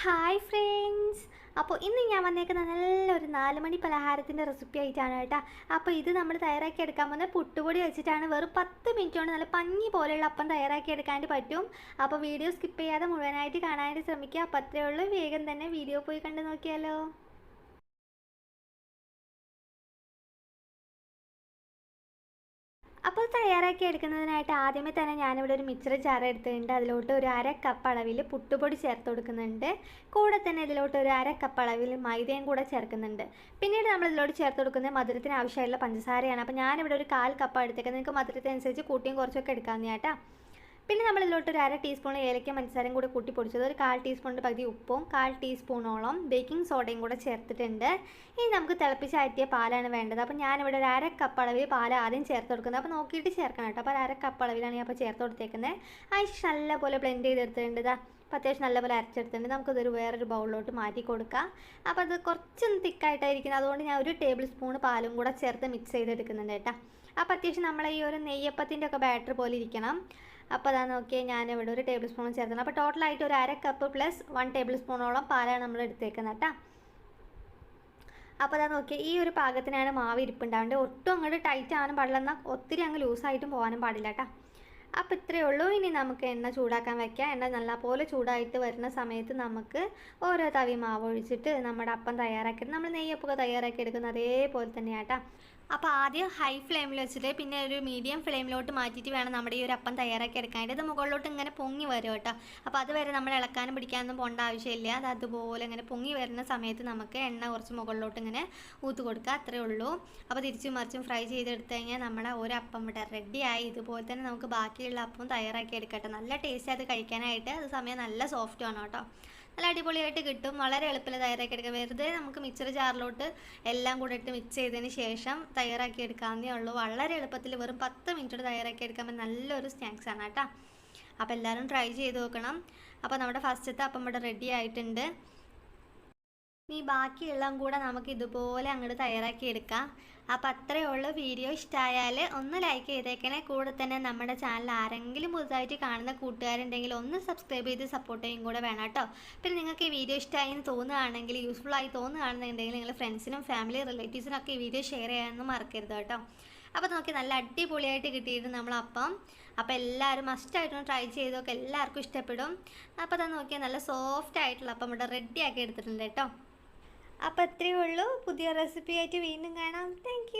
Hi friends അപ്പോൾ ഇന്ന് ഞാൻ വന്നേക്കുന്ന നല്ലൊരു നാല് മണി പലഹാരത്തിന്റെ റെസിപ്പി ആയിട്ടാണ് കേട്ടോ. അപ്പോൾ ഇത് നമ്മൾ തയ്യാറാക്കി എടുക്കാൻ പോകുന്നത് പുട്ടുപൊടി വെച്ചിട്ടാണ്. വെറും പത്ത് മിനിറ്റ് കൊണ്ട് നല്ല പഞ്ഞി പോലെയുള്ള അപ്പം തയ്യാറാക്കി എടുക്കാനായിട്ട് പറ്റും. അപ്പോൾ വീഡിയോ സ്കിപ്പ് ചെയ്യാതെ മുഴുവനായിട്ട് കാണാനായിട്ട് ശ്രമിക്കുക. അപ്പോൾ അത്രയേ ഉള്ളൂ. വേഗം തന്നെ വീഡിയോ പോയി കണ്ടു നോക്കിയാലോ. അപ്പോൾ തയ്യാറാക്കി എടുക്കുന്നതിനായിട്ട് ആദ്യമേ തന്നെ ഞാനിവിടെ ഒരു മിക്സർ ജാർ എടുത്തിട്ടുണ്ട്. അതിലോട്ട് ഒരു അര കപ്പ് അളവിൽ പുട്ടുപൊടി ചേർത്ത് കൊടുക്കുന്നുണ്ട്. കൂടെ തന്നെ ഇതിലോട്ട് ഒരു അര കപ്പ് അളവിൽ മൈദയും കൂടെ ചേർക്കുന്നുണ്ട്. പിന്നീട് നമ്മൾ ഇതിലോട്ട് ചേർത്ത് കൊടുക്കുന്നത് മധുരത്തിന് ആവശ്യമായിട്ടുള്ള പഞ്ചസാരയാണ്. അപ്പോൾ ഞാനിവിടെ ഒരു കാൽ കപ്പ് എടുത്തേക്കുന്നത്. നിങ്ങൾക്ക് മധുരത്തിനനുസരിച്ച് കൂട്ടിയും കുറച്ചൊക്കെ എടുക്കാമെന്ന് കേട്ടോ. പിന്നെ നമ്മൾ ഇതിലോട്ട് ഒരു അര ടീസ്പൂൺ ഏലക്ക പഞ്ചസാരയും കൂടെ കൂട്ടി പൊടിച്ചത് ഒരു കാൽ ടീസ്പൂണിന്റെ പകുതി ഉപ്പും കാൽ ടീസ്പൂണോളം ബേക്കിംഗ് സോഡയും കൂടെ ചേർത്തിട്ടുണ്ട്. ഇനി നമുക്ക് തിളപ്പിച്ചാറ്റിയ പാലാണ് വേണ്ടത്. അപ്പോൾ ഞാനിവിടെ ഒരു അര കപ്പ് അളവിൽ പാൽ ആദ്യം ചേർത്ത് കൊടുക്കുന്നത്. അപ്പോൾ നോക്കിയിട്ട് ചേർക്കണം കേട്ടോ. അപ്പോൾ ഒരു അര കപ്പ് അളവിലാണ് ഞാൻ അപ്പോൾ ചേർത്ത് കൊടുത്തേക്കുന്നത് അതിന് നല്ലപോലെ ബ്ലെൻഡ് ചെയ്തെടുത്തിട്ടുണ്ട് ഇതാ അപ്പോൾ അത്യാവശ്യം നല്ലപോലെ അരച്ചെടുത്തിട്ടുണ്ട്. നമുക്കിതൊരു വേറൊരു ബൗളിലോട്ട് മാറ്റി കൊടുക്കാം. അപ്പോൾ അത് കുറച്ചൊന്ന് തിക്കായിട്ടായിരിക്കുന്നത് അതുകൊണ്ട് ഞാൻ ഒരു ടേബിൾ സ്പൂൺ പാലും കൂടെ ചേർത്ത് മിക്സ് ചെയ്തെടുക്കുന്നുണ്ട് കേട്ടോ. അപ്പോൾ അത്യാവശ്യം നമ്മളെ ഈ ഒരു നെയ്യപ്പത്തിന്റെ ഒക്കെ ബാറ്റർ പോലെ ഇരിക്കണം. അപ്പോൾ അതാ നോക്കിയാൽ ഞാൻ ഇവിടെ ഒരു ടേബിൾ സ്പൂൺ ചേർക്കുന്നത് അപ്പോൾ ടോട്ടലായിട്ട് ഒരു അര കപ്പ് പ്ലസ് വൺ ടേബിൾ സ്പൂണോളം പാലാണ് നമ്മൾ എടുത്തേക്കുന്നത് കേട്ടോ അപ്പോൾ അതാ നോക്കിയാൽ ഈ ഒരു പാകത്തിനാണ് മാവ് ഇരിപ്പുണ്ടാവേണ്ടത്. ഒട്ടും അങ്ങോട്ട് ടൈറ്റ് ആവാനും പാടില്ല. എന്നാൽ ഒത്തിരി അങ്ങ് ലൂസായിട്ടും പോകാനും പാടില്ല കേട്ടോ അപ്പോൾ ഇത്രയേ ഉള്ളൂ. ഇനി നമുക്ക് എണ്ണ ചൂടാക്കാൻ വെക്കാം. എണ്ണ നല്ലപോലെ ചൂടായിട്ട് വരുന്ന സമയത്ത് നമുക്ക് ഓരോ തവി മാവ് ഒഴിച്ചിട്ട് നമ്മുടെ അപ്പം തയ്യാറാക്കി നമ്മൾ നെയ്യപ്പൊക്കെ തയ്യാറാക്കി എടുക്കുന്ന അതേപോലെ തന്നെയാട്ടോ അപ്പോൾ ആദ്യം ഹൈ ഫ്ലെയിമിൽ വെച്ചിട്ട് പിന്നെ ഒരു മീഡിയം ഫ്ലെയിമിലോട്ട് മാറ്റിയിട്ട് വേണം നമ്മുടെ ഈ ഒരു അപ്പം തയ്യാറാക്കി എടുക്കാൻ ഇത് മുകളിലോട്ട് ഇങ്ങനെ പൊങ്ങി വരും കേട്ടോ. അപ്പോൾ അതുവരെ നമ്മൾ ഇളക്കാനും പിടിക്കാനൊന്നും പോകേണ്ട ആവശ്യമില്ല. അത് അതുപോലെ ഇങ്ങനെ പൊങ്ങി വരുന്ന സമയത്ത് നമുക്ക് എണ്ണ കുറച്ച് മുകളിലോട്ട് ഇങ്ങനെ ഊത്ത് കൊടുക്കുക. അത്രേ ഉള്ളൂ. അപ്പോൾ തിരിച്ചും മറിച്ചും ഫ്രൈ ചെയ്തെടുത്ത് കഴിഞ്ഞാൽ നമ്മുടെ ഒരു അപ്പം ഇവിടെ റെഡിയായി ഇതുപോലെ തന്നെ നമുക്ക് ബാക്കിയുള്ള അപ്പം തയ്യാറാക്കി എടുക്കട്ടെ. നല്ല ടേസ്റ്റ് അത് കഴിക്കാനായിട്ട്. അത് സമയം നല്ല സോഫ്റ്റ് ആണ് കേട്ടോ. നല്ല അടിപൊളിയായിട്ട് കിട്ടും. വളരെ എളുപ്പത്തിൽ തയ്യാറാക്കി എടുക്കാം വെറുതെ നമുക്ക് മിക്സർ ജാറിലോട്ട് എല്ലാം കൂടെ ഇട്ട് മിക്സ് ചെയ്തതിന് ശേഷം തയ്യാറാക്കി എടുക്കാവുന്നേ ഉള്ളൂ. വളരെ എളുപ്പത്തിൽ വെറും പത്ത് മിനിറ്റ് തയ്യാറാക്കി എടുക്കാൻ നല്ലൊരു സ്നാക്സ് ആണ് കേട്ടോ. അപ്പോൾ എല്ലാവരും ട്രൈ ചെയ്ത് നോക്കണം. അപ്പോൾ നമ്മുടെ ഫസ്റ്റത്തെ അപ്പം ഇവിടെ റെഡി ആയിട്ടുണ്ട്. ഇനി ബാക്കിയുള്ളതും കൂടെ നമുക്ക് ഇതുപോലെ അങ്ങോട്ട് തയ്യാറാക്കി എടുക്കാം. അപ്പോൾ അത്രയേ ഉള്ളൂ വീഡിയോ. ഇഷ്ടമായാൽ ഒന്ന് ലൈക്ക് ചെയ്തേക്കണേ. കൂടെ തന്നെ നമ്മുടെ ചാനൽ ആരെങ്കിലും പുതുതായിട്ട് കാണുന്ന കൂട്ടുകാരുണ്ടെങ്കിൽ ഒന്ന് സബ്സ്ക്രൈബ് ചെയ്ത് സപ്പോർട്ട് ചെയ്യും കൂടെ വേണം കേട്ടോ. പിന്നെ നിങ്ങൾക്ക് ഈ വീഡിയോ ഇഷ്ടമായി എന്ന് തോന്നുകയാണെങ്കിൽ യൂസ്ഫുൾ ആയി തോന്നുകയാണെന്നുണ്ടെങ്കിൽ നിങ്ങൾ ഫ്രണ്ട്സിനും ഫാമിലി റിലേറ്റീവ്സിനും ഒക്കെ ഈ വീഡിയോ ഷെയർ ചെയ്യാനൊന്നും മറക്കരുത് കേട്ടോ. അപ്പോൾ നോക്കി നല്ല അടിപൊളിയായിട്ട് കിട്ടിയിരുന്നു നമ്മളപ്പം. അപ്പോൾ എല്ലാവരും മസ്റ്റായിട്ടൊന്ന് ട്രൈ ചെയ്ത് നോക്കി. എല്ലാവർക്കും ഇഷ്ടപ്പെടും. അപ്പോൾ അത് നോക്കിയാൽ നല്ല സോഫ്റ്റ് ആയിട്ടുള്ള അപ്പം ഇവിടെ റെഡിയാക്കി എടുത്തിട്ടുണ്ട് കേട്ടോ. അപ്പോൾ അത്രയേ ഉള്ളൂ. പുതിയ റെസിപ്പി ആയിട്ട് വീണ്ടും കാണാം. താങ്ക്